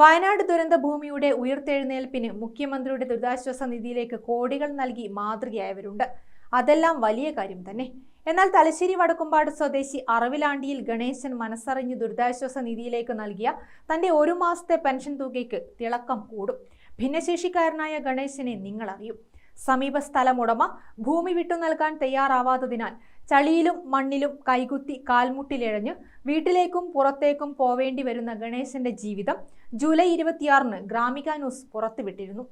വയനാട് ദുരന്ത ഭൂമിയുടെ ഉയർത്തെഴുന്നേൽപ്പിന് മുഖ്യമന്ത്രിയുടെ ദുരിതാശ്വാസ നിധിയിലേക്ക് കോടികൾ നൽകി മാതൃകയായവരുണ്ട്. അതെല്ലാം വലിയ കാര്യം തന്നെ. എന്നാൽ തലശ്ശേരി വടക്കുംപാട് സ്വദേശി അറവിലാണ്ടിയിൽ ഗണേശൻ മനസ്സറിഞ്ഞ് ദുരിതാശ്വാസ നിധിയിലേക്ക് നൽകിയ തന്റെ ഒരു മാസത്തെ പെൻഷൻ തുകയ്ക്ക് തിളക്കം കൂടും. ഭിന്നശേഷിക്കാരനായ ഗണേശനെ നിങ്ങൾ അറിയും സമീപ സ്ഥലമുടമ ഭൂമി വിട്ടു നൽകാൻ തയ്യാറാവാത്തതിനാൽ ചളിയിലും മണ്ണിലും കൈകുത്തി കാൽമുട്ടിലിഴഞ്ഞ് വീട്ടിലേക്കും പുറത്തേക്കും പോവേണ്ടി വരുന്ന ഗണേശന്റെ ജീവിതം ജൂലൈ ഇരുപത്തിയാറിന് ഗ്രാമിക ന്യൂസ് പുറത്തുവിട്ടിരുന്നു.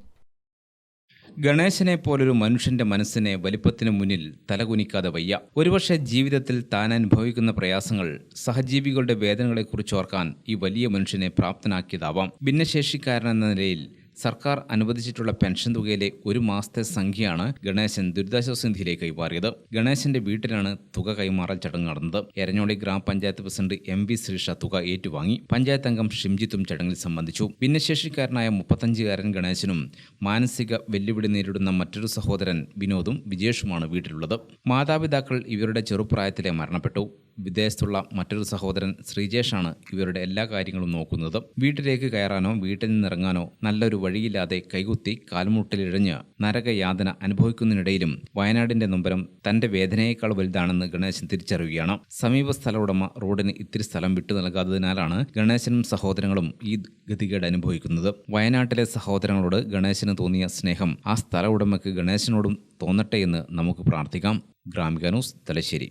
ഗണേശനെ പോലൊരു മനുഷ്യന്റെ മനസ്സിനെ വലിപ്പത്തിന് മുന്നിൽ തലകുനിക്കാതെ വയ്യ. ഒരുപക്ഷെ ജീവിതത്തിൽ താൻ അനുഭവിക്കുന്ന പ്രയാസങ്ങൾ സഹജീവികളുടെ വേദനകളെക്കുറിച്ച് ഓർക്കാൻ ഈ വലിയ മനുഷ്യനെ പ്രാപ്തനാക്കിയതാവാം. ഭിന്നശേഷിക്കാരനെന്ന നിലയിൽ സർക്കാർ അനുവദിച്ചിട്ടുള്ള പെൻഷൻ തുകയിലെ ഒരു മാസത്തെ സംഖ്യയാണ് ഗണേശൻ ദുരിതാശ്വാസ നിധിയിലേക്ക് കൈമാറിയത്. ഗണേശന്റെ വീട്ടിലാണ് തുക കൈമാറൽ ചടങ്ങ് നടന്നത്. എരഞ്ഞോളി ഗ്രാമപഞ്ചായത്ത് പ്രസിഡന്റ് എം വി ശ്രീഷ തുക ഏറ്റുവാങ്ങി. പഞ്ചായത്ത് അംഗം ഷിംജിത്തും ചടങ്ങിൽ സംബന്ധിച്ചു. ഭിന്നശേഷിക്കാരനായ മുപ്പത്തഞ്ചുകാരൻ ഗണേശനും മാനസിക വെല്ലുവിളി നേരിടുന്ന മറ്റൊരു സഹോദരൻ വിനോദും വിജേഷുമാണ് വീട്ടിലുള്ളത്. മാതാപിതാക്കൾ ഇവരുടെ ചെറുപ്രായത്തിലെ മരണപ്പെട്ടു. വിദേശത്തുള്ള മറ്റൊരു സഹോദരൻ ശ്രീജേഷാണ് ഇവരുടെ എല്ലാ കാര്യങ്ങളും നോക്കുന്നത്. വീട്ടിലേക്ക് കയറാനോ വീട്ടിൽ നിന്നിറങ്ങാനോ നല്ലൊരു വഴിയില്ലാതെ കൈകുത്തി കാൽമുട്ടിലിഴഞ്ഞ് നരകയാതന അനുഭവിക്കുന്നതിനിടയിലും വയനാടിന്റെ നൊമ്പരം തന്റെ വേദനയേക്കാൾ വലുതാണെന്ന് ഗണേശൻ തിരിച്ചറിയുകയാണ്. സമീപ സ്ഥല ഉടമ റോഡിന് ഇത്തിരി സ്ഥലം വിട്ടു നൽകാത്തതിനാലാണ് ഗണേശനും സഹോദരങ്ങളും ഈ ഗതികേട് അനുഭവിക്കുന്നത്. വയനാട്ടിലെ സഹോദരങ്ങളോട് ഗണേശന് തോന്നിയ സ്നേഹം ആ സ്ഥല ഉടമയ്ക്ക് ഗണേശനോടും തോന്നട്ടെ എന്ന് നമുക്ക് പ്രാർത്ഥിക്കാം. ഗ്രാമിക ന്യൂസ് തലശ്ശേരി.